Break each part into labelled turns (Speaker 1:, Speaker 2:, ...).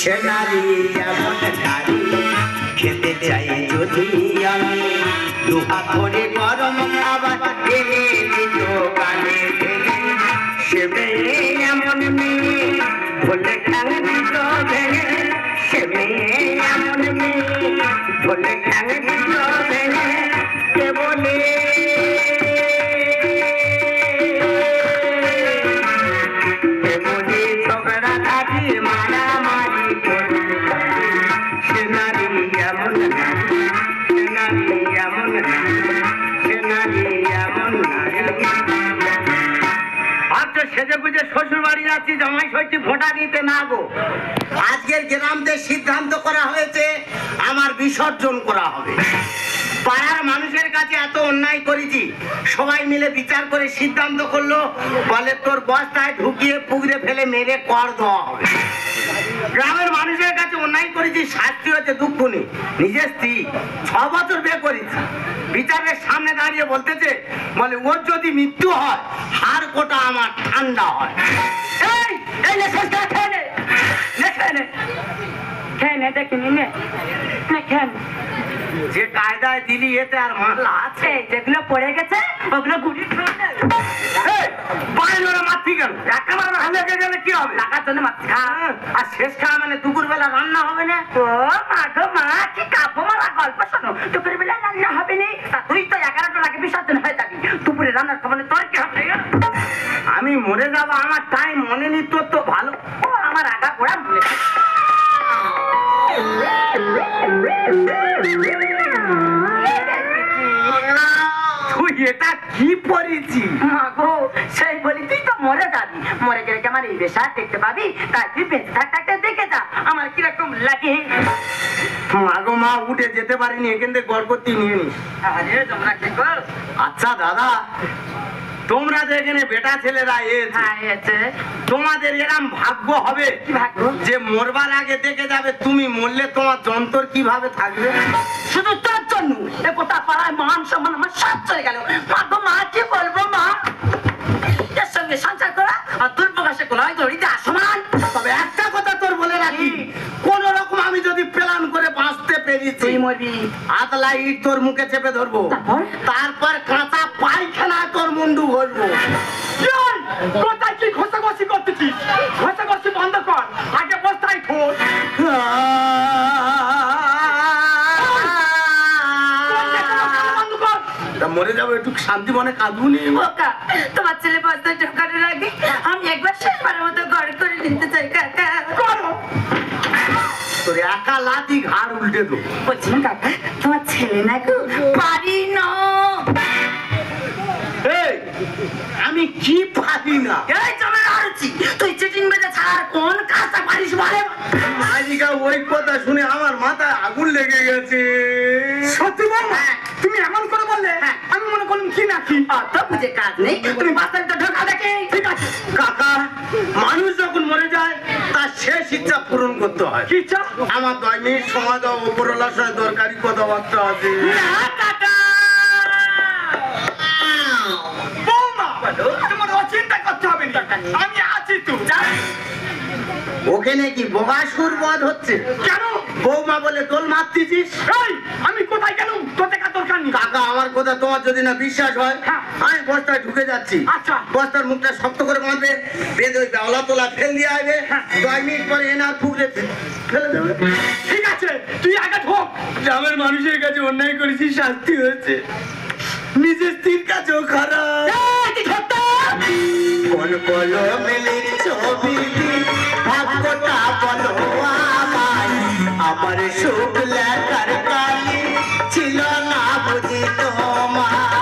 Speaker 1: সে নারী এমন নারী খেতে চাই যদি আমি। দুহা করে গরম খাবার এনে দিত কানে সে মেয়ে এমন মেয়ে ভোলে ঠ্যাং দিত ভেঙে। সেজে বুঝে শ্বশুর বাড়ি যাচ্ছি জামাই ফোটা দিতে না গো। গ্রামতে সিদ্ধান্ত করা হয়েছে, আমার বিসর্জন করা হবে। পাড়ার মানুষের কাছে এত অন্যায় করেছি, সবাই মিলে বিচার করে সিদ্ধান্ত করল, বলে তোর বস্তায় ঢুকিয়ে পুকুরে ফেলে মেরে কর দেওয়া হবে। গ্রামের মানুষের অন্যায় করেছি, শাস্তি হচ্ছে নেই। নিজের স্ত্রী ছ বছর বিয়ে করেছি। বিচারের সামনে দাঁড়িয়ে বলতেছে, বলে, ওর যদি মৃত্যু হয় হার কোটা আমার ঠান্ডা হয়। এই এই খেয়ে নে। খেয়ে নে
Speaker 2: দেখিনি নে খেয়ে।
Speaker 1: যে কায়দায় দিলি এতে আর মামলা আছে?
Speaker 2: যেগুলো পড়ে গেছে ওগুলো গুড়ি খেয়ে নে।
Speaker 1: এই, বাইরে ওরা মারছি একেবারে হালে গেলে কি হবে?
Speaker 2: টাকার জন্য মাছ
Speaker 1: আর শেষ খাওয়া মানে দুপুর বেলা রান্না হবে না?
Speaker 2: ও মা গো মা কি কাব্য মারা গল্প শোনো। দুপুর বেলা রান্না হবে নি? তুই তো বিসর্জন হয়ে যাবি। দুপুরে রান্নার খাবার তোর কি হবে?
Speaker 1: আমি মরে যাব আমার টাইম মনে নি তোর তো ভালো।
Speaker 2: ও আমার আগা পোড়া মনে।
Speaker 1: তুই এটা কি পড়েছি
Speaker 2: মা সেই বলি তুই তো মরে যাবি। মরে গেলে আমার এই বেশা দেখতে পাবি? তাই তুই বেঁচে থাক থাকতে দেখে যা। আমার কীরকম লাগে।
Speaker 1: মাগো মা উঠে যেতে পারিনি এখান থেকে গড়পতি নিয়ে নিস।
Speaker 2: আরে তোমরা কি কর?
Speaker 1: আচ্ছা দাদা। তোমরা যে এখানে বেটা ছেলেরা এসেছ
Speaker 2: হ্যাঁ এসে
Speaker 1: তোমাদের এরম ভাগ্য হবে
Speaker 2: কি ভাগ্য?
Speaker 1: যে মরবার আগে দেখে যাবে তুমি মরলে তোমার যন্ত্র কীভাবে থাকবে?
Speaker 2: শুধু তোর জন্য। এ গোটা পাড়ায় মান সম্মান আমার সব চলে গেল। মা কি বলব মা? সঙ্গে সংসার করা আর তোর দুর্প্রকাশে গলায় দড়িতে আসমান।
Speaker 1: তবে একটা কথা তোর বলে রাখি কোন রকম আমি যদি প্ল্যান করে বাঁচতে পেরেছি
Speaker 2: তুই মরবি।
Speaker 1: আতলা ইট তোর মুখে চেপে ধরবো।
Speaker 2: তারপর?
Speaker 1: তারপর কাঁচা পায়খানা তোর মুন্ডু ভরবো।
Speaker 3: কোথায় কি ঘষাঘষি করতেছিস? ঘষাঘষি বন্ধ কর আগে বস্তায় খোঁজ।
Speaker 1: মরে যাব একটু শান্তি মনে কাঁদুনি
Speaker 2: বোকা। তোমার ছেলে বস্তায় ঢোকানোর আগে আমি একবার শেষবারের মতো ঘর করে নিতে চাই কাকা।
Speaker 3: করো।
Speaker 1: একা লাতি ঘাড় উল্টে দেবো।
Speaker 2: বলছিলাম কাকা তোমার ছেলে না গো পারি না।
Speaker 1: আমি কি পারি না?
Speaker 2: এই জমে আরছি তুই চিটিং বেজে ছাড়ার কোন কাজটা পারিস বলে?
Speaker 1: মালিকা ওই কথা শুনে আমার মাথায় আগুন লেগে গেছে।
Speaker 3: সত্যি বৌমা
Speaker 2: হ্যাঁ।
Speaker 3: এমন করে বললে
Speaker 2: হ্যাঁ।
Speaker 3: আমি মনে করলাম কি না কি?
Speaker 2: অত বুঝে কাজ নেই তুমি তো ঢোকা দেখে।
Speaker 3: ঠিক আছে।
Speaker 1: কাকা মানুষ যখন মরে যায় তার শেষ ইচ্ছা পূরণ করতে হয়।
Speaker 3: কি চা
Speaker 1: আমার দশ মিনিট সময় দাও উপরওয়ালার সাথে দরকারি কথাবার্তা আছে।
Speaker 2: না কাকা!
Speaker 1: ওখানে কি বগাসুর বধ হচ্ছে?
Speaker 3: কেন?
Speaker 1: বৌমা বলে দোল মারতেছিস
Speaker 3: আমি কোথায় গেলাম? দেখা দরকার নেই?
Speaker 1: কাকা আমার কথা তোমার যদি না বিশ্বাস হয়
Speaker 3: হ্যাঁ।
Speaker 1: আমি বস্তায় ঢুকে যাচ্ছি।
Speaker 3: আচ্ছা।
Speaker 1: বস্তার মুখটা শক্ত করে বাঁধবে বেঁধে ওই বেওলা তোলা ফেল দিয়ে আসবে
Speaker 3: হ্যাঁ।
Speaker 1: দশ মিনিট পরে এনার ফুকরে ফেলে দেবে।
Speaker 3: ঠিক আছে তুই আগে ঢোক।
Speaker 1: গ্রামের মানুষের কাছে অন্যায় করেছি শাস্তি হয়েছে। নিজের স্ত্রীর কাছেও খারাপ। কোন কলমের ছবি ভাগ্যটা বলো। আমার সুখ লেখার কালি ছিল না বুঝি তোমার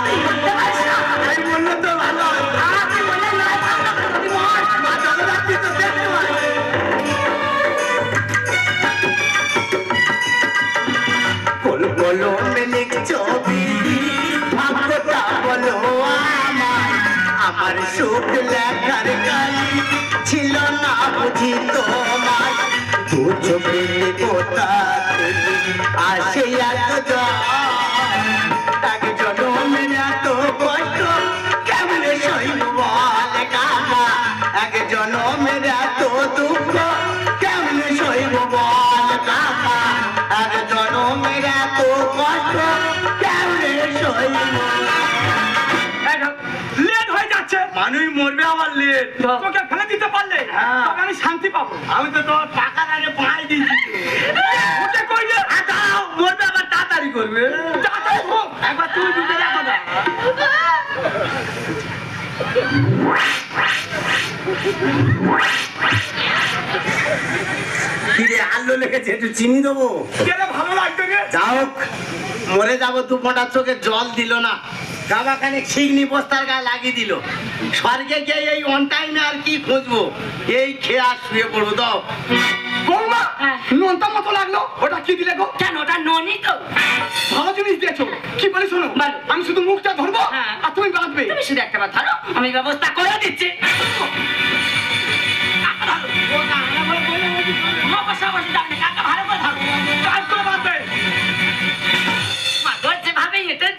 Speaker 1: আমার সুখ লেখার কালি ছিল না বুঝি তোমার দু চোখের কোথা থেকে আসে মানুষ মরবে আবার লেট
Speaker 3: তোকে ফেলে দিতে পারলে
Speaker 1: হ্যাঁ।
Speaker 3: তবে আমি শান্তি পাবো।
Speaker 1: আমি তো তোমার টাকা আগে পাই দিয়েছি। দাও, মরবে আবার তাড়াতাড়ি করবে।
Speaker 3: তাড়াতাড়ি হোক।
Speaker 1: একবার তুমি ঢুকে দেখো না কিরে আলো লেগেছে একটু চিনি দেবো?
Speaker 3: ভালো লাগবে রে?
Speaker 1: যা হোক মরে যাব দু ফোঁটার চোখে জল দিল না। গাবাখানে ছিগনি বস্তার গায়ে লাগিয়ে দিল। স্বর্গে গিয়ে এই অন টাইমে আর কি খুঁজবো? এই খেয়ে আর শুয়ে পড়ব দাও।
Speaker 3: বৌমা
Speaker 2: হ্যাঁ।
Speaker 3: নোনতা মতো লাগল? ওটা কি দিলে গো?
Speaker 2: কেন ওটা ননি তো।
Speaker 3: ভালো জিনিস দিয়েছ। কি বলি শোনো। আমি শুধু মুখটা ধরবো
Speaker 2: হ্যাঁ।
Speaker 3: আর তুমি বাঁধবে।
Speaker 2: তুমি শুধু একটা বার ধরো আমি ব্যবস্থা করে দিচ্ছি। বসা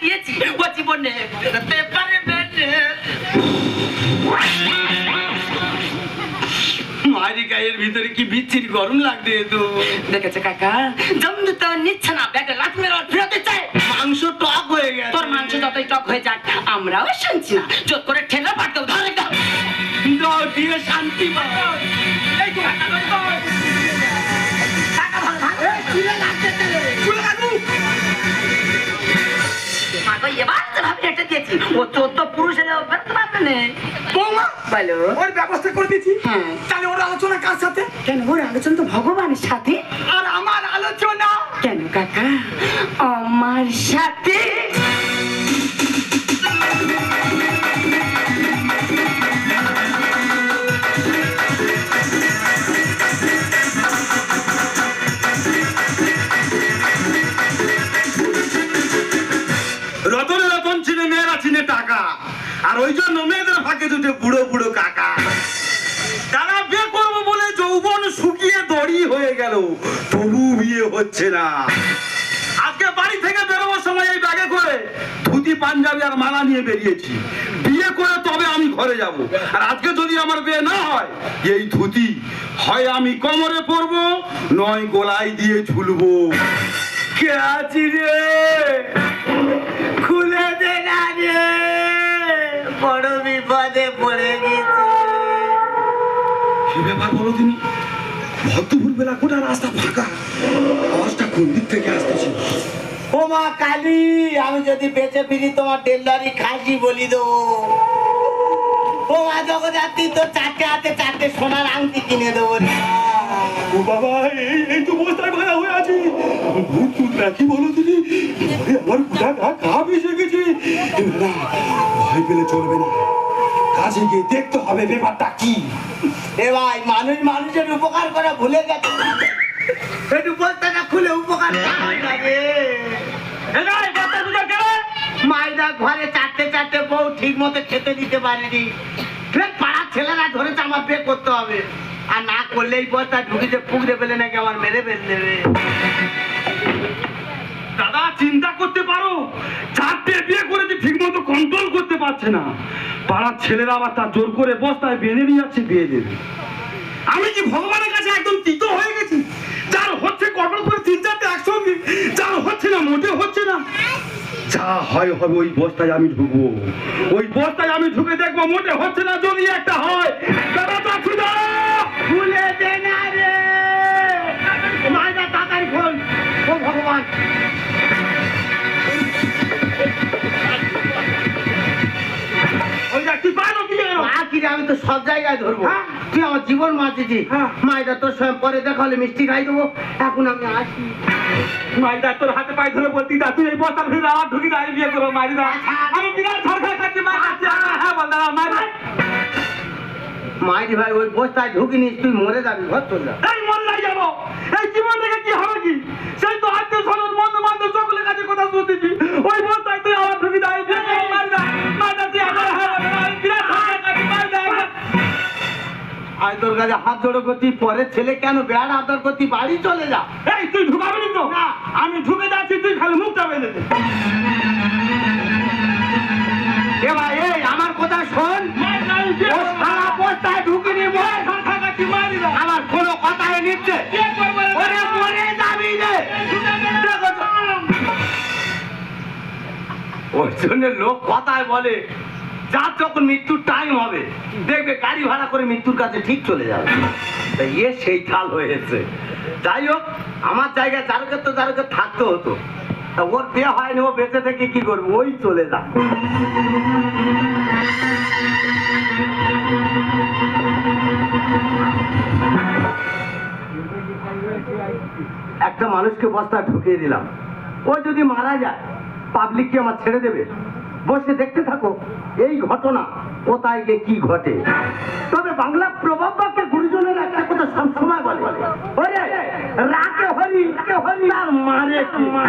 Speaker 2: দিয়েছি ও জীবনে বেরোতে পারবে
Speaker 1: মারি গায়ের ভিতরে কি বিচ্ছিরি গরম লাগছে তো?
Speaker 2: দেখেছে কাকা জমতে তো নিচ্ছে না ব্যাগে লাথ মেরে ওর চায়।
Speaker 1: মাংস টক হয়ে গেছে।
Speaker 2: তোর মাংস যতই টক হয়ে যাক আমরাও শুনছি না। জোর করে ঠেলে পারতেও ধরে দাও
Speaker 1: দাও দিয়ে শান্তি পাও।
Speaker 2: ও চোদ্দ পুরুষের না
Speaker 3: বৌমা
Speaker 2: বলো।
Speaker 3: ওর ব্যবস্থা করে দিচ্ছি
Speaker 2: হ্যাঁ।
Speaker 3: তাহলে ওর আলোচনা কার সাথে?
Speaker 2: কেন ওর আলোচনা তো ভগবানের সাথে।
Speaker 3: আর আমার আলোচনা?
Speaker 2: কেন কাকা? আমার সাথে
Speaker 4: আর ওই জন্য মেয়েদের ফাঁকে দুটো বুড়ো বুড়ো কাকা। তারা বিয়ে করব বলে যৌবন শুকিয়ে দড়ি হয়ে গেল, তবু বিয়ে হচ্ছে না। আজকে বাড়ি থেকে বেরোবার সময় এই ব্যাগে করে ধুতি, পাঞ্জাবি আর মালা নিয়ে বেরিয়েছি। বিয়ে করে তবে আমি ঘরে যাব। আর আজকে যদি আমার বিয়ে না হয়, এই ধুতি হয় আমি কোমরে পরবো, নয় গোলায় দিয়ে ঝুলবো। কে আছি রে?
Speaker 1: খুলে দে না রে। বড় বিপদে পড়ে গেছি।
Speaker 4: কি ব্যাপার বলো তিনি ভদ্রপুর বেলা গোটা রাস্তা ফাঁকা। আওয়াজটা কোন দিক থেকে আসতেছে?
Speaker 1: ও মা কালী আমি যদি বেঁচে ফিরি তোমার ডেলিভারি খাসি বলি দেবো। ও মা তো চারটে হাতে চারটে সোনার আংটি কিনে দেবো রে।
Speaker 4: ও বাবা এই এই তো বস্তায় ভাড়া হয়ে আছি। ভূত ভূত নাকি বলো তিনি আমার গোটা গা ঘা মিশে গেছে না ভয় পেলে চলবে না। কাজে গিয়ে দেখতে হবে ব্যাপারটা কি।
Speaker 1: এ ভাই মানুষ মানুষের উপকার করে ভুলে গেছে। একটু বস্তাটা খুলে উপকার করা যাবে
Speaker 3: এই রে, এই বাচ্চা দুটো কে? রে?
Speaker 1: মাইদা ঘরে চারটে চারটে বউ ঠিক মতো খেতে দিতে পারেনি। ফের পাড়ার ছেলেরা ধরেছে আমার বিয়ে করতে হবে। আর না করলেই বস্তা ঢুকিতে পুকুরে ফেলে নাকি আমার, মেরে ফেল দেবে।
Speaker 4: দাদা, চিন্তা করতে পারো চারটে বিয়ে করেছে ঠিক মতো কন্ট্রোল করতে পারছে না। পাড়ার ছেলেরা আবার তার জোর করে বস্তায় বেঁধে নিয়ে যাচ্ছে, বিয়ে দেবে। আমি কি ভগবানের কাছে একদম তিত হয়ে গেছি? যার হচ্ছে কঠোর করে তিন চারটে একসঙ্গে যার হচ্ছে না মোটে হচ্ছে না। যা হয় হবে ওই বস্তায় আমি ঢুকবো। ওই বস্তায় আমি ঢুকে দেখব মোটে হচ্ছে না, যদি একটা হয়।
Speaker 1: খুলে দে না রে। ভগবান। আমি তো সব জায়গায় ধরবো।
Speaker 3: হ্যাঁ।
Speaker 1: তুই আমার জীবন মাঝেছি
Speaker 3: হ্যাঁ।
Speaker 1: মাইদা তোর সঙ্গে পরে দেখা হলে মিষ্টি খাই দেবো। এখন আমি আসি।
Speaker 3: মাইদা তোর হাতে পায়ে ধরে বলতি দা তুই এই বস্তার ভিতরে আমার ঢুকি বিয়ে করব মারি দা আমি বিরাট ঝড়খাই খাচ্ছি মার খাচ্ছি। হ্যাঁ বল দাঁড়া মার
Speaker 1: মাইরি ভাই ওই বস্তায় ঢুকিনিস তুই মরে যাবি ঘর যা।
Speaker 3: এই মন নাই যাব। এই জীবন থেকে কি হবে কি? সেই তো আত্মীয় স্বজন বন্ধু বান্ধব সকলের কাছে কথা শুনতেছি। ওই বস্তায় তুই আমার ঢুকি দা আমি
Speaker 1: কাছে হাত জড়ো করছি পরে ছেলে কেন বেড় আদর করছি বাড়ি চলে যা।
Speaker 3: এই তুই ঢুকাবি
Speaker 1: না
Speaker 3: আমি ঢুকে যাচ্ছি তুই খালি মুখটা বেঁধে দে। জন্য লোক কথায় বলে যার যখন মৃত্যুর টাইম হবে, দেখবে গাড়ি ভাড়া করে মৃত্যুর কাছে ঠিক চলে যাবে। ইয়ে সেই চাল হয়েছে। যাই হোক, আমার জায়গায় যারকে তো যারকে থাকতে হতো। তা ওর বিয়ে হয়নি, ও বেঁচে থেকে কি করবে? ওই চলে যা একটা মানুষকে বস্তা ঢুকিয়ে দিলাম। ও যদি মারা যায় পাবলিক কি আমার ছেড়ে দেবে? বসে দেখতে থাকো, এই ঘটনা কোথায় গিয়ে কি ঘটে। তবে বাংলা প্রভাব বাক্যে গুরুজনের একটা কথা সবসময় বলে। ওরে, রাকে হরি রাকে হরি আর মারে
Speaker 2: ফাগুন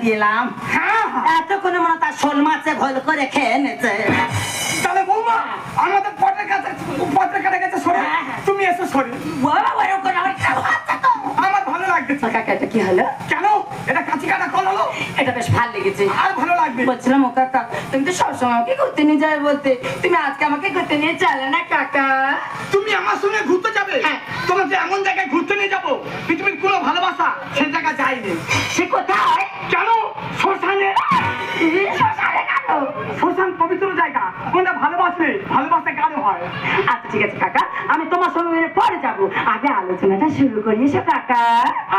Speaker 2: দিলাম।
Speaker 3: হ্যাঁ।
Speaker 2: এতক্ষণে মনে তার শোল মাছে ভয় করে খেয়ে নেছে
Speaker 3: তাহলে বৌমা আমাদের পটের কাছে পটের কাছে গেছে সরে
Speaker 2: হ্যাঁ, হ্যাঁ।
Speaker 3: তুমি এসো সরে
Speaker 2: বাবা বড় করে আমার
Speaker 3: ভালো
Speaker 2: লাগছে। কাকা এটা কি হলো?
Speaker 3: কেন? এটা
Speaker 2: এটা বেশ ভালো লেগেছে।
Speaker 3: আর ভালো লাগবে।
Speaker 2: বলছিলাম ও কাকা তুমি তো সবসময় আমাকে ঘুরতে নিয়ে যাবে বলতে। তুমি আজকে আমাকে ঘুরতে নিয়ে চলে না কাকা?
Speaker 3: তুমি আমার সঙ্গে ঘুরতে যাবে?
Speaker 2: হ্যাঁ।
Speaker 3: তোমাকে এমন জায়গায় ঘুরতে নিয়ে যাব পৃথিবীর কোনো ভালোবাসা সে জায়গা যায়নি।
Speaker 2: সে কোথায়?
Speaker 3: কেন? শ্মশানে।
Speaker 2: শ্মশানে
Speaker 3: শ্মশান পবিত্র জায়গা। কোনটা ভালোবাসলে ভালোবাসা কারও হয়?
Speaker 2: আচ্ছা ঠিক আছে কাকা। আমি তোমার সঙ্গে পরে যাব। আগে আলোচনাটা শুরু করি এসো কাকা।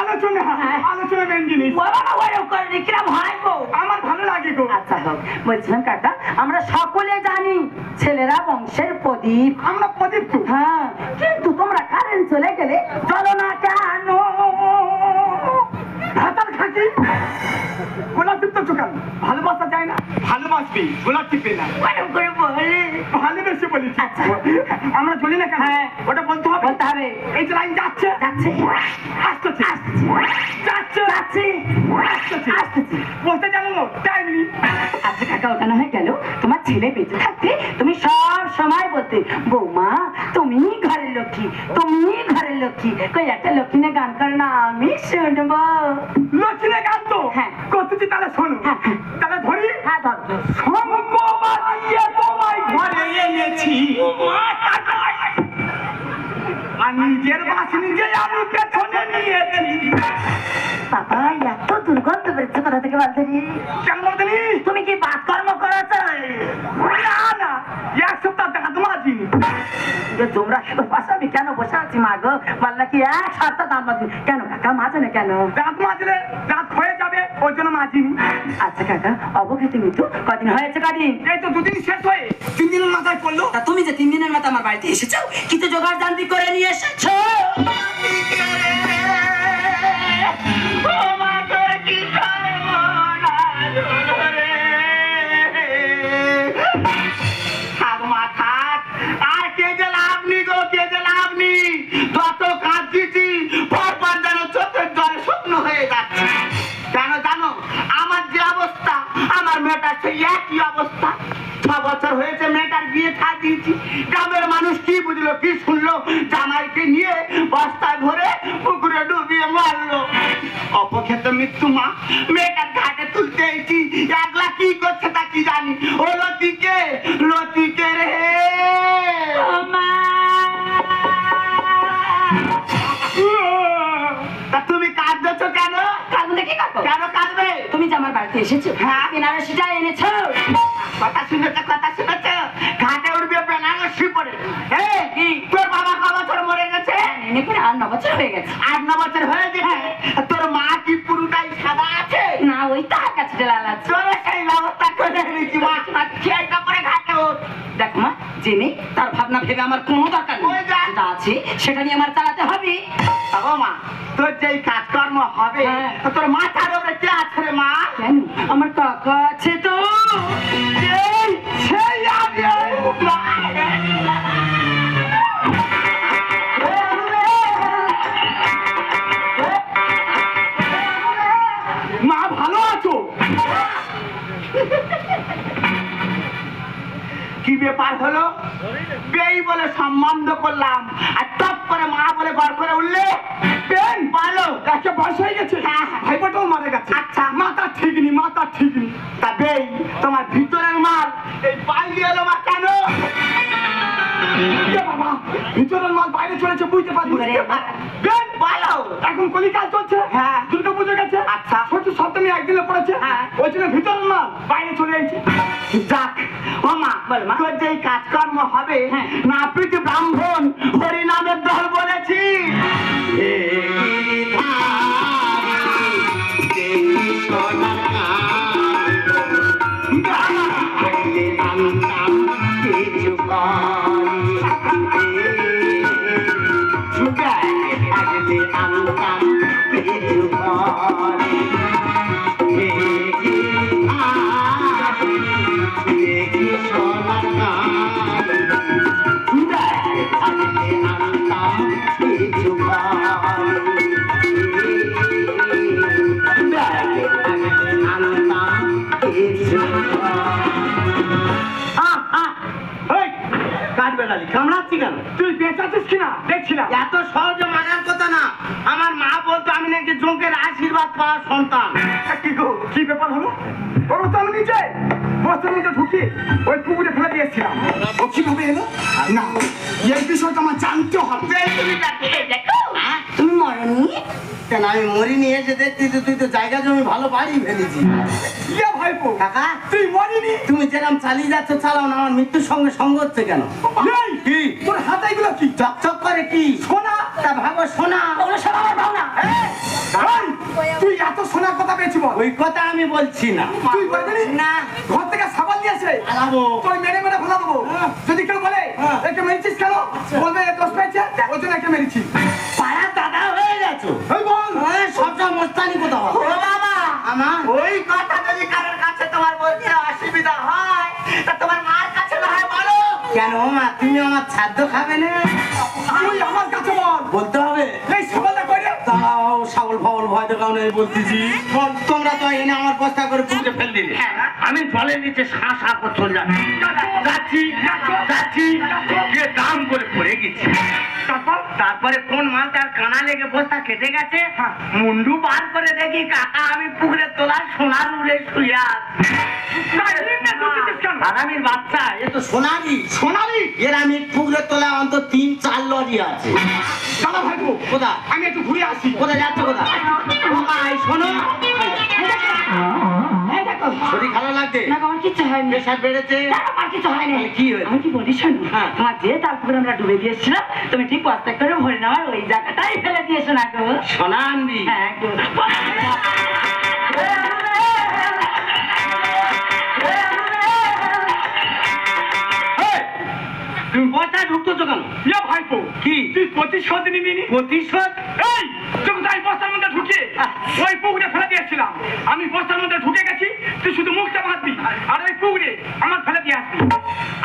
Speaker 3: আলোচনা?
Speaker 2: হ্যাঁ।
Speaker 3: আলোচনা মেন জিনিস।
Speaker 2: বাবা ওরকম করে কিরম হয় গো
Speaker 3: আমার ভালো লাগে গো।
Speaker 2: আচ্ছা হোক। বলছিলাম কাকা আমরা সকলে জানি ছেলেরা বংশের প্রদীপ।
Speaker 3: আমরা প্রদীপ তো।
Speaker 2: হ্যাঁ কিন্তু তোমরা কারেন্ট চলে গেলে চলো না কেন?
Speaker 3: ভাতার খাকি গোলাপ টিপ তো চোখান ভালোবাসা যায় না। ভালোবাসবি গোলাপ টিপে না।
Speaker 2: ওরকম করে বলে।
Speaker 3: ভালোবেসে বলেছি।
Speaker 2: আচ্ছা।
Speaker 3: আমরা চলি না কেন?
Speaker 2: হ্যাঁ।
Speaker 3: ওটা বলতে হবে।
Speaker 2: বলতে হবে।
Speaker 3: এই যে লাইন যাচ্ছে।
Speaker 2: যাচ্ছে।
Speaker 3: আসতেছে। যাচ্ছে
Speaker 2: যাচ্ছে
Speaker 3: আসতেছে। টাইম নেই।
Speaker 2: আচ্ছা কাকা ওটা না হয়ে গেল। তোমার ছেলে বেঁচে থাকতে তুমি সব সময় বলতে বৌমা তুমি ঘরের লক্ষ্মী তুমি ঘরের লক্ষ্মী। কই একটা লক্ষ্মী না গান করে না আমি শুনব।
Speaker 3: লক্ষ্মী গান তো?
Speaker 2: হ্যাঁ।
Speaker 3: করতেছি তাহলে শোনো।
Speaker 2: হ্যাঁ, হ্যাঁ।
Speaker 3: তাহলে ধরি?
Speaker 2: হ্যাঁ ধর। ধর।
Speaker 3: বাজিয়ে তোমায় ঘরে এনেছি। আর নিজের বাস নিজে আমি পেছনে নিয়েছি
Speaker 2: বাবা এত দুর্গন্ধ বেরোচ্ছে কোথা থেকে রে?
Speaker 3: কেন নি?
Speaker 2: তুমি কি বাদ কর্ম করেছ
Speaker 3: না না এক সপ্তাহ দেখা তোমার জিনি
Speaker 2: যে তোমরা শুধু পাশে আমি কেন? বসে আছি মা গো। বললা কি? এক সপ্তাহ দাম বাঁধি কেন? কাকা মাঝে না কেন?
Speaker 3: রাত মাজলে রাত হয়ে যাবে ওই জন্য মাজিনি।
Speaker 2: আচ্ছা কাকা অবঘেতে মৃত্যু কদিন হয়েছে কদিন?
Speaker 3: এই তো দুদিন শেষ হয়ে তিন দিনের মাথায় পড়ল।
Speaker 2: তা তুমি যে তিন দিনের মাথা আমার বাড়িতে এসেছ কিছু জোগাড় জান্তি করে নিয়ে এসেছ?
Speaker 1: থাক মানুষ কি বুঝলো, কি নিয়ে বস্তায় ভরে পুকুরে ডুবিয়ে মারলো। অপক্ষেত মৃত্যু মা। মেয়েটার ঘাটে তুলতে এসেছি। একলা কি করছে তা কি জানি। ও
Speaker 2: এসেছ? হ্যাঁ বেনারসিটা এনেছো।
Speaker 1: কথা শুনেছো কথা শুনেছো? ঘাটে উঠবে বেনারসি পরে। কি? তোর বাবা ক বছর মরে গেছে?
Speaker 2: এনে করে আর ন বছর হয়ে গেছে।
Speaker 1: আট ন বছর হয়ে গেছে? তোর মা কি পুরোটাই সাদা আছে?
Speaker 2: না ওই তার কাছে লাল আছে।
Speaker 1: তোর সেই ব্যবস্থা করে দিয়েছি মা। খেয়ে করে ঘাটে ওঠ
Speaker 2: দেখ মা জেনে তার ভাবনা ভেবে আমার কোনো দরকার নেই। যেটা আছে সেটা নিয়ে আমার চালাতে হবে।
Speaker 1: বাবা মা তোর যেই কাজকর্ম হবে
Speaker 2: হ্যাঁ।
Speaker 1: তোর মাথার উপরে কে আছে রে মা?
Speaker 2: কেন? আমার কাকা আছে তো।
Speaker 1: সেই
Speaker 3: সেই
Speaker 1: কি ব্যাপার হলো বেই বলে সম্বন্ধ করলাম আর টপ করে মা বলে গড় করে উঠলে
Speaker 3: পেন
Speaker 1: বলো
Speaker 3: কাকে বয়স হয়ে গেছে
Speaker 1: হ্যাঁ, হ্যাঁ।
Speaker 3: ভাইপোটাও মারা গেছে
Speaker 1: আচ্ছা।
Speaker 3: মাথা ঠিক নি মাথা ঠিক নি
Speaker 1: তা বেই তোমার ভিতরের মাল এই বাইরে এলো মা কেন
Speaker 3: বাবা ভিতরের মাল বাইরে চলেছে বুঝতে পারছি। বেন
Speaker 1: বলো
Speaker 3: এখন কলিকাল চলছে
Speaker 1: হ্যাঁ।
Speaker 3: দুর্গা পুজো গেছে
Speaker 1: আচ্ছা।
Speaker 3: একদিনে পড়েছে
Speaker 1: হ্যাঁ।
Speaker 3: ওই জন্য ভিতরের মাল বাইরে চলে এসেছে
Speaker 1: যাক ও মা
Speaker 2: বল মা।
Speaker 1: তোর যেই কাজকর্ম হবে
Speaker 2: হ্যাঁ।
Speaker 1: নাপিত ব্রাহ্মণ হরিনামের দল বলেছি হে
Speaker 3: আছিস কিনা
Speaker 1: এত সহজে মানার কথা না। আমার মা বলতো আমি নাকি জোঁকের আশীর্বাদ পাওয়ার সন্তান।
Speaker 3: কি গো কি ব্যাপার হলো? ওর তো আমি নিজে। বস্তার মধ্যে ঢুকি ওই পুকুরে ফেলে দিয়েছিলাম ও কীভাবে এলো? না এই বিষয়টা আমার জানতে হবে?
Speaker 2: তুমি মরনি?
Speaker 1: কেন আমি মরি নিয়ে এসে দেখছি তো তুই তো জায়গা জমি ভালো বাড়ি ফেলেছি।
Speaker 3: ইয়ে ভাইপো
Speaker 1: কাকা?
Speaker 3: তুই মরিনি?
Speaker 1: তুমি যেরকম চালিয়ে যাচ্ছ চালাও না আমার মৃত্যুর সঙ্গে সঙ্গ হচ্ছে কেন? কি?
Speaker 3: তোর হাতে এগুলো কি?
Speaker 1: চকচক করে কি?
Speaker 3: সোনা?
Speaker 1: তা ভাবো শোনা
Speaker 2: ওগুলো সব আমার ভাবনা
Speaker 3: তুই এত সোনার কথা পেয়েছি বল।
Speaker 1: ওই কথা আমি বলছি না।
Speaker 3: তুই বলবি
Speaker 1: না।
Speaker 3: ঘর থেকে সাবান নিয়ে আসে
Speaker 1: আলাবো
Speaker 3: মেরে মেরে ফেলা দেবো। যদি কেউ বলে
Speaker 1: হ্যাঁ।
Speaker 3: মেরেছিস কেন? বলবে এ দোষ পেয়েছে? ওই জন্য একে মেরেছি
Speaker 1: পাড়া দাদা হয়ে গেছো
Speaker 3: এই বল
Speaker 1: সবসময় মস্তানি কোথাও
Speaker 2: ও বাবা
Speaker 1: আমার
Speaker 5: ওই কথা যদি কারোর কাছে তোমার বলতে অসুবিধা হয় তা তোমার মার কাছে না হয় বলো।
Speaker 1: কেন মা? তুমি আমার ছাদ্য খাবে না?
Speaker 3: তুই আমার কাছে বল।
Speaker 1: বলতে হবে।
Speaker 3: এই করে
Speaker 1: তাও ছাগল ফাগল ভয় দেখাও নেই বলতেছি। তোমরা তো এনে আমার বস্তা করে পুকুরে ফেল দিলে। আমি জলের নিচে শা শা করে চলে যাচ্ছি। যাচ্ছি যাচ্ছি গিয়ে দাম করে পড়ে গেছি। তারপরে? কোন মাল তার কানা লেগে বস্তা কেটে গেছে? মুন্ডু বার করে দেখি কাকা আমি পুকুরে তোলা সোনার উড়ে শুয়ে আগামীর বাচ্চা এ তো সোনারি
Speaker 3: সোনালি?
Speaker 1: এর আমি পুকুরে তোলা অন্তত তিন চার লরি আছে। কোথায়?
Speaker 3: আমি একটু ঘুরে আসি।
Speaker 1: কোথায় যাচ্ছ কোথায়? ও ভাই শোনো
Speaker 2: দেখো।
Speaker 1: শরীর ভালো লাগছে?
Speaker 2: না আমার কিছু হয়নি।
Speaker 1: প্রেশার বেড়েছে?
Speaker 2: না, আমার কিছু হয়নি।
Speaker 1: কি হয়েছে?
Speaker 2: আমি কি বলি শোনো
Speaker 1: হ্যাঁ।
Speaker 2: তোমার যে তারপরে আমরা ডুবে গিয়েছিলাম তুমি ঠিক বস্তা করে ভরে নেওয়ার ওই জায়গাটাই ফেলে দিয়েছ না গো।
Speaker 1: শোনা আনবি
Speaker 2: হ্যাঁ।
Speaker 1: তুমি বস্তায় ঢুকতেছো কেন?
Speaker 3: ইয়ে ভাইপো।
Speaker 1: কি?
Speaker 3: তুই প্রতিশোধ নিবি নি?
Speaker 1: প্রতিশোধ?
Speaker 3: এই যখন তাই বস্তার মধ্যে ঢুকে ওই পুকুরে ফেলে দিয়েছিলাম। আমি বস্তার মধ্যে ঢুকে গেছি তুই শুধু মুখটা বাঁধবি আর ওই পুকুরে আমার ফেলে দিয়ে আসবি।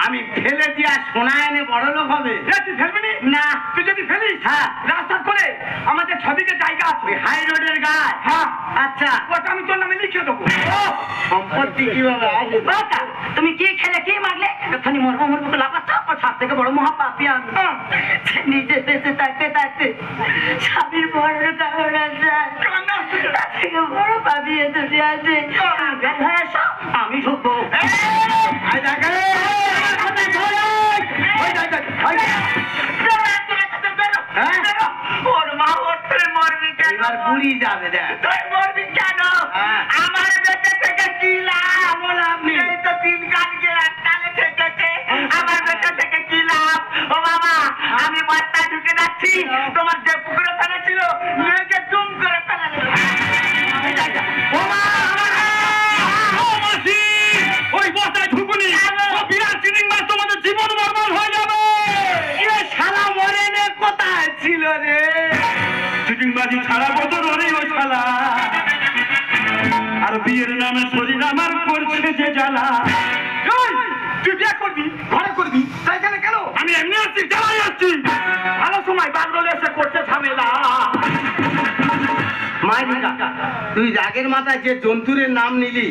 Speaker 1: আমি ফেলে দিয়া সোনা এনে বড় লোক হবে।
Speaker 3: তুই ফেলবি নি?
Speaker 1: না।
Speaker 3: তুই যদি ফেলিস
Speaker 1: হ্যাঁ।
Speaker 3: রাস্তার করে আমাদের ছবিকে জায়গা আছে।
Speaker 1: হাই রোডের গায়ে
Speaker 3: হ্যাঁ।
Speaker 1: আচ্ছা।
Speaker 3: ওটা আমি তোর নামে লিখে দেবো।
Speaker 1: সম্পত্তি কীভাবে? আসবে
Speaker 2: তুমি কি খেলে কি মারলে এখানে মরবো মরবো করে লাফাচ্ছ ও সব থেকে বড় মহাপাপি আমি
Speaker 3: হ্যাঁ।
Speaker 2: নিজে বেঁচে থাকতে থাকতে স্বামীর বড় কারণ আছে? তার থেকে বড় পাপি এ দুনিয়াতে বের আমি ঢুকবো
Speaker 1: আই দেখে। হ্যাঁ?
Speaker 5: মরবি কেন
Speaker 1: বুড়ি
Speaker 5: থেকে আমার থেকে কি লাভ? ও বাবা আমি বাচ্চায় ঢুকে যাচ্ছি। তোমার যে পুকুরে ফেলেছিল মেয়েকে দুম করে ফেলে দিল
Speaker 4: ও মা, ও মাসি, ওই বস্তায় ঢুকুনি। বিরাট চিটিং মাছ তোমাদের জীবন বরবাদ হয়ে যাবে।
Speaker 1: এ শালা মরে নে কোথায় ছিল রে?
Speaker 4: চিটিংবাজি ছাড়া কত জ্বালা। তুই বিয়ে করবি? ঘরে করবি? তাই কেন কেন? আমি এমনি আসছি জ্বালাই আসছি ভালো সময় বাগরোল এসে করছে ঝামেলা।
Speaker 1: তুই রাগের মাথায় যে জন্তুরের নাম নিলি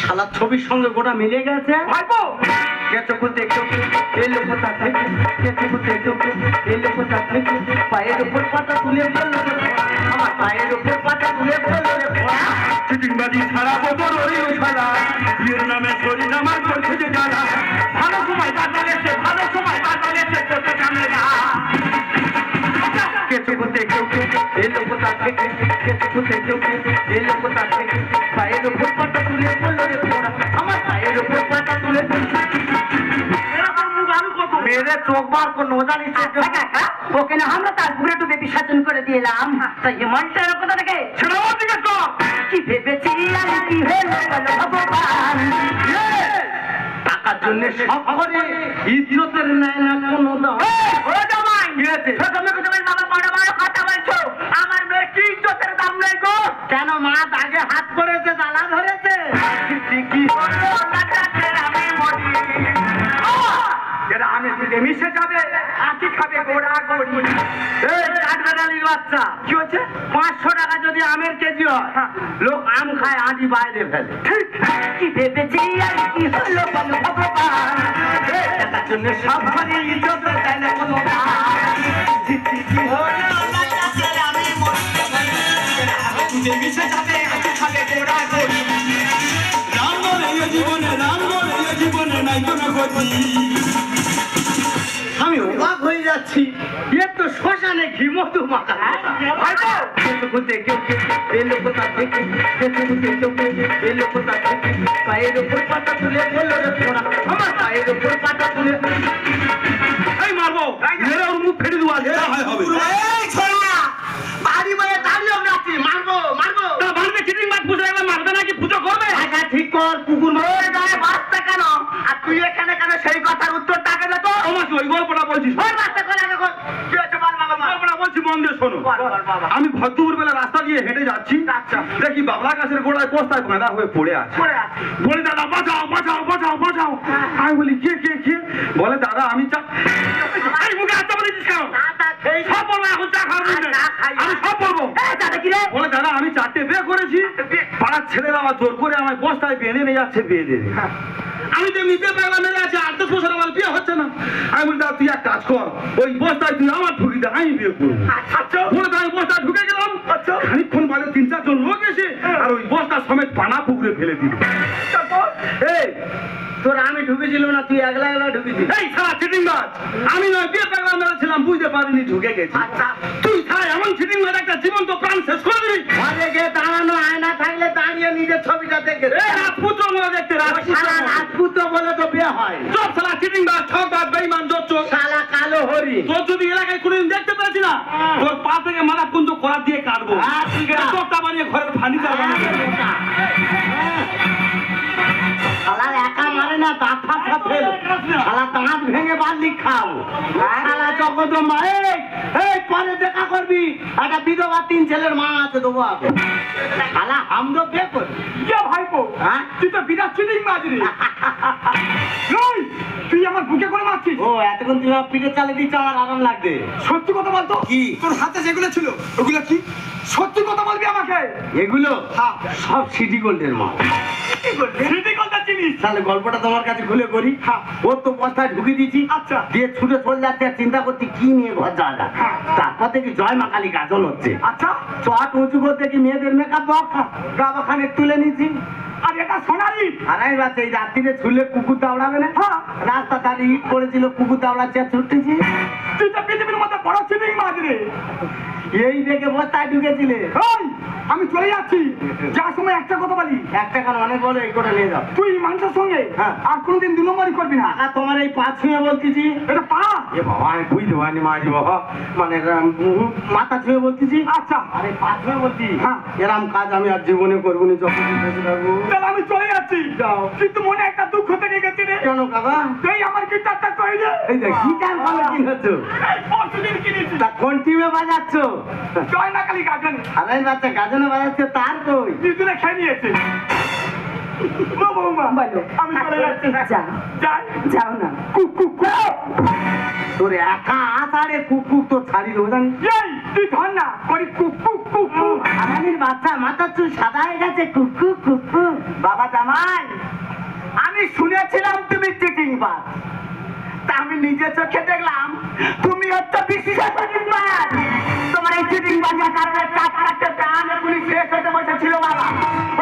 Speaker 1: শালা ছবির সঙ্গে গোটা মিলে গেছে?
Speaker 4: ভাইপো!
Speaker 1: পায়ের উপর পাতা তুলে ফেলল আমার পায়ের উপর পাতা তুলে ফেলল রে ভোলা।
Speaker 4: চিটিংবাজি ছাড়া কত ওই শালা। বিয়ের নামে শরীর আমার করছে যে জ্বালা। ভালো সময় ভালো সময় ঝামেলা
Speaker 1: কেঁচো খুঁতে কেউ এলো কোথা থেকে কেঁচো খুঁতে কেউ এলো কোথা থেকে পায়ের উপর পাতা তুলে ফেলল রে। আমার পায়ের উপর পাতা তুলে মেরে চোখ। বার কোন নজানি চোখ
Speaker 2: ওকে না আমরা তার পুরো ডুবে বিসর্জন করে দিলাম। তাই হিমন্তের কোথা থেকে?
Speaker 4: ছেড়ে দিকে
Speaker 2: কি ভেবেছি আর কি হলো ভগবান?
Speaker 1: টাকার জন্য সব করে ইজ্জতের নেয় না কোনো দাম কি
Speaker 5: আমার মেয়ে কি ইজ্জতের দাম নেই গো?
Speaker 1: কেন মা দাগে হাত করেছে জ্বালা ধরেছে? ঠিকই
Speaker 5: আমি
Speaker 4: দিকে মিশে যাবে আঁকি খাবে গোড়া গড়ি
Speaker 1: এই কাঠবেড়ালির বাচ্চা।
Speaker 4: কি হচ্ছে?
Speaker 1: পাঁচশো টাকা যদি আমের কেজি হয় লোক আম খায় আঁটি বাইরে ফেলে।
Speaker 2: কি ভেবেছি আর কি হলো বলো ভগবান?
Speaker 1: জন্য সব করে ইজ্জতের দেয় না কোনো
Speaker 6: রাম বলে জীবনে রাম বলে জীবনে নাই কোনো গতি।
Speaker 1: হয়ে যাচ্ছি এ তো শ্মশানে ঘি মধু মাখা কেঁচো খুঁতে কেউ কেউ এলো কোথা থেকে কেঁচো খুঁতে কেউ কেউ এলো কোথা থেকে পায়ের উপর পাতা তুলে ফেলল রে ফোড়া আমার পায়ের উপর পাতা তুলে
Speaker 4: এই মারবো। মেরে ওর মুখ ফেটে দেবো আগে
Speaker 6: হয় হবে।
Speaker 1: এই ছোড়া। বাড়ি বয়ে দাঁড়িয়ে যাচ্ছি মারবো মারবো।
Speaker 4: তা বাড়িতে চিটিং মাছ পুজো একবার মারবে নাকি? পুজো করবে।
Speaker 1: টাকা ঠিক কর কুকুর
Speaker 5: গায়ে বাঁচতে কেন? আর তুই এখানে কেন সেই কথার উত্তর টাকে দে তো
Speaker 4: ও মাসি ওই গল্পটা বলছি। আমি ভদ্রপুর বেলা রাস্তা দিয়ে হেঁটে যাচ্ছি।
Speaker 5: আচ্ছা।
Speaker 4: দেখি বাবলা গাছের গোড়ায় বস্তায় বাঁধা হয়ে পড়ে আছে। বলে দাদা বাঁচাও বাঁচাও বাঁচাও বাঁচাও। আমি বলি কে কে কে? বলে দাদা আমি চা এই মুখে হাতটা বলেছিস কেন? সব বলব এখন চা। আমি সব বলব। বলে দাদা আমি চারটে বিয়ে করেছি। ছেলেরা আমার জোর করে আমার বস্তায় বেঁধে নিয়ে যাচ্ছে বিয়ে দেবে। আমি তো নিতে পাগলা মেরে আছি আট দশ বছর আমার বিয়ে হচ্ছে না। আমি বলি তুই এক কাজ কর ওই বস্তায় তুই আমার ঢুকি দে আমি বিয়ে করব।
Speaker 5: আচ্ছা
Speaker 4: বলে তাই বস্তায় ঢুকে গেলাম।
Speaker 5: আচ্ছা।
Speaker 4: খানিকক্ষণ বাদে তিন চারজন লোক এসে আর ওই বস্তা সমেত পানা পুকুরে ফেলে দিল।
Speaker 1: এই তোর আমি ঢুকেছিলাম না তুই একলা একলা ঢুকেছিস।
Speaker 4: এই সারা চিটিং মাছ আমি নয় বিয়ে পাগলা মেরেছিলাম বুঝতে পারিনি ঢুকে গেছি।
Speaker 5: আচ্ছা।
Speaker 4: তুই সারা এমন চিটিং মাছ একটা জীবন্ত প্রাণ শেষ করে দিবি
Speaker 1: ঘরে গিয়ে দাঁড়ানো আয়না থাকলে দাঁড়িয়ে নিজের ছবিটা দেখে
Speaker 4: এই রাজপুত্র মনে দেখতে রাজপুত্র।
Speaker 1: সারা বলে তো বিয়ে হয়।
Speaker 4: সব সালা চিটিং মাছ ঠক বাদ বেইমান চোর
Speaker 1: সালা কালো হরি।
Speaker 4: তোর যদি এলাকায় কোনোদিন দেখতে পেয়েছি না তোর পা থেকে মালা কুঞ্জ করা দিয়ে কাটবো।
Speaker 1: হ্যাঁ,
Speaker 4: চোখটা বানিয়ে ঘরের ফার্নিচার বানিয়ে
Speaker 1: শালার একা মারে না দাঁত ফাঁত সব ফেল শালা। দাঁত ভেঙে বাল্লি খাও। শালা জগত মা এই পরে দেখা করবি। একটা বিধবা তিন ছেলের মা আছে দেবো আগে। শালা হামদো বে করবি
Speaker 4: কে ভাইপো
Speaker 1: হ্যাঁ?
Speaker 4: তুই তো বিরাট চিটিং মাছ রে এই, তুই আমার বুকে করে মারছিস।
Speaker 1: ও এতক্ষণ আমার পিঠে চালে দিচ্ছ আমার আরাম লাগবে।
Speaker 4: সত্যি কথা বলতো?
Speaker 1: কি?
Speaker 4: তোর হাতে যেগুলো ছিল ওগুলো কি? সত্যি কথা বলবি আমাকে?
Speaker 1: এগুলো
Speaker 4: হ্যাঁ।
Speaker 1: সব সিটি গোল্ডের মা
Speaker 4: সিটি কথা
Speaker 1: তাহলে গল্পটা তোমার কাছে খুলে করি
Speaker 4: হ্যাঁ।
Speaker 1: ও তো বস্তায় ঢুকে দিয়েছি।
Speaker 4: আচ্ছা।
Speaker 1: দিয়ে ছুটে চলে যাচ্ছে চিন্তা করছি কি নিয়ে ঘর যাওয়া যায়।
Speaker 4: হ্যাঁ।
Speaker 1: তারপর থেকে জয় মা কালী গাজন হচ্ছে।
Speaker 4: আচ্ছা।
Speaker 1: চট উঁচু করতে কি মেয়েদের মেকআপ বক্স গাবা খানে তুলে নিয়েছি।
Speaker 4: আর এটা সোনালি?
Speaker 1: আর আমি বাচ্চা এই রাত্রিরে ছুলে কুকুর দাওড়াবে না।
Speaker 4: হ্যাঁ।
Speaker 1: রাস্তা দাঁড়িয়ে ইট করেছিল কুকুর দাওড়াচ্ছে আর ছুটতেছি।
Speaker 4: তুই তো পৃথিবীর মধ্যে বড় মাছ রে
Speaker 1: এই দেখে বস্তায় ঢুকেছিলে।
Speaker 4: ওই
Speaker 3: আমি চলে যাচ্ছি। যার সময় একটা কথা বলি।
Speaker 1: একটা কেন অনেক বলো এই করে নিয়ে যাও।
Speaker 3: তুই মানুষের সঙ্গে
Speaker 1: হ্যাঁ।
Speaker 3: আর কোনোদিন দু নম্বরই করবি না।
Speaker 1: কাকা তোমার এই পা ছুঁয়ে বলতেছি।
Speaker 3: এটা পা?
Speaker 1: এ বাবা আমি বুঝতে পারিনি মাঝি বাবা। মানে মাথা ছুঁয়ে বলতেছি।
Speaker 3: আচ্ছা।
Speaker 1: আরে পা ছুঁয়ে বলছি
Speaker 3: হ্যাঁ।
Speaker 1: এরম কাজ আমি আর জীবনে করব না যখন বেঁচে থাকব
Speaker 3: তাহলে আমি চলে যাচ্ছি।
Speaker 1: যাও।
Speaker 3: কিন্তু মনে একটা দুঃখ থেকে গেছে রে।
Speaker 1: কেন কাকা?
Speaker 3: তুই আমার গিটারটা কই রে?
Speaker 1: এই দেখ গিটার ভালো কিনেছ।
Speaker 3: পরশুদিন কিনেছি।
Speaker 1: তা কোন টিমে বাজাচ্ছ? আরে বাচ্চা গাজনে বাজাচ্ছে তার কই?
Speaker 3: দিদুরে খেয়ে নিয়েছে। ও বৌমা
Speaker 2: বলো
Speaker 3: আমি চলে যাচ্ছি।
Speaker 2: যাও। না।
Speaker 1: তোর একা আতারে কুকুর তো
Speaker 3: তুই ধর না করি কুক কুক কুক কুক।
Speaker 1: বাচ্চা মাথার চুল সাদা হয়ে গেছে কুকু কুকু বাবা জামাই আমি শুনেছিলাম তুমি চিটিং তা আমি নিজে চোখে দেখলাম। তুমি হচ্ছে বিশ্বাস বাজ তোমার এই চিটিং বাজার কারণে চারটে প্রাণ পুলিশ শেষ হতে বসেছিল বাবা।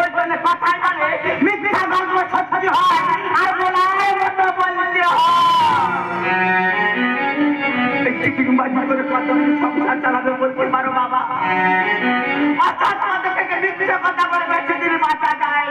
Speaker 1: ওই জন্য কথায় বলে মিথ্যা গল্প সত্যি হয় আর বলায় মতো বলতে বাবা? অর্থাৎ থেকে মিথ্যে কথা বলে বেশি দিন বাঁচা যায়।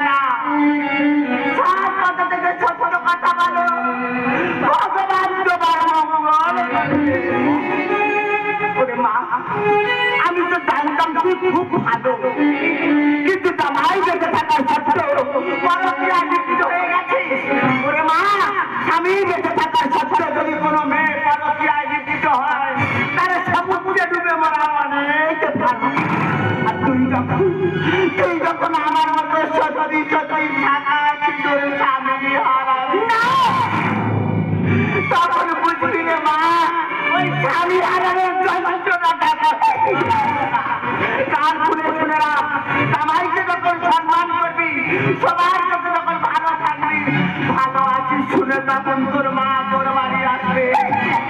Speaker 1: শুনে মা তোর বাড়ি আসবে।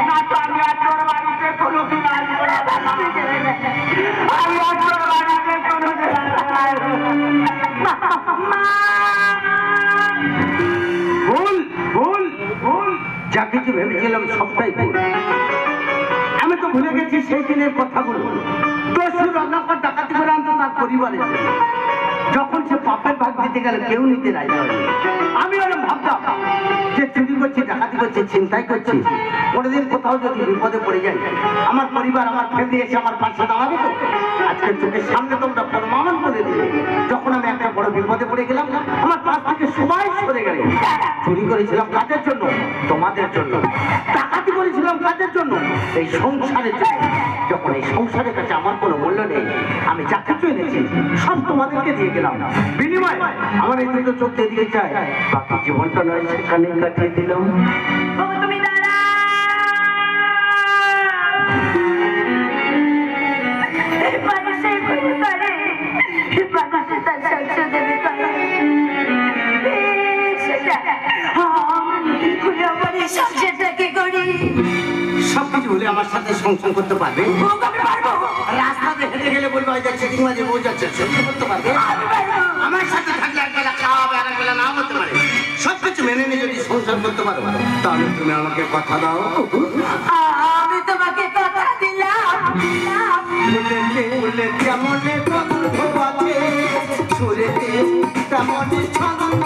Speaker 1: না তো আমি আর তোর বাড়িতে কোনো দিন আসব না আমি আর তোর বাড়িতে কোনো দিন আসব না। মা! ভুল ভুল ভুল। যা কিছু ভেবেছিলাম সবটাই ভুল। আমি তো ভুলে গেছি সেই দিনের কথাগুলো। দস্যু রান্নাঘর ডাকাতি করে আনতো তার পরিবারে যখন সে পাপের ভাগ দিতে গেলে কেউ নিতে রাজি আমি ওরকম ভাবতাম যে করছি, চিন্তাই করছি। কোনোদিন কোথাও যদি বিপদে পড়ে যাই, আমার পরিবার, আমার ফ্যামিলি এসে আমার পাশে দাঁড়াবে তো? আজকে চোখের সামনে তোমরা প্রমাণ করে দিলে। যখন আমি একটা বড় বিপদে পড়ে গেলাম, আমার পাশ থেকে সবাই সরে গেলে। চুরি করেছিলাম কাজের জন্য? তোমাদের জন্য। ডাকাতি করেছিলাম কাজের জন্য? এই সংসারের জন্য। যখন এই সংসারের কাছে আমার কোনো মূল্য নেই, আমি যা কিছু এনেছি সব তোমাদেরকে দিয়ে গেলাম। চোখ দিয়ে চাই বাকি জীবনটা নয় সেখানে কাটিয়ে দিলাম।
Speaker 2: আমি ভুলে আমার
Speaker 1: সাথে সংসার করতে পারবে? রাস্তাতে হেঁটে গেলে বলব দেখ সেটিং মাঝে বউ যাচ্ছে করতে পারবে? আমার সাথে কিছু মেনে নিয়ে যদি সংসার করতে পারো তাহলে তুমি আমাকে কথা দাও।
Speaker 2: আমি তোমাকে কথা দিলাম
Speaker 1: কেমনে সুরেতে তেমন ছন্দ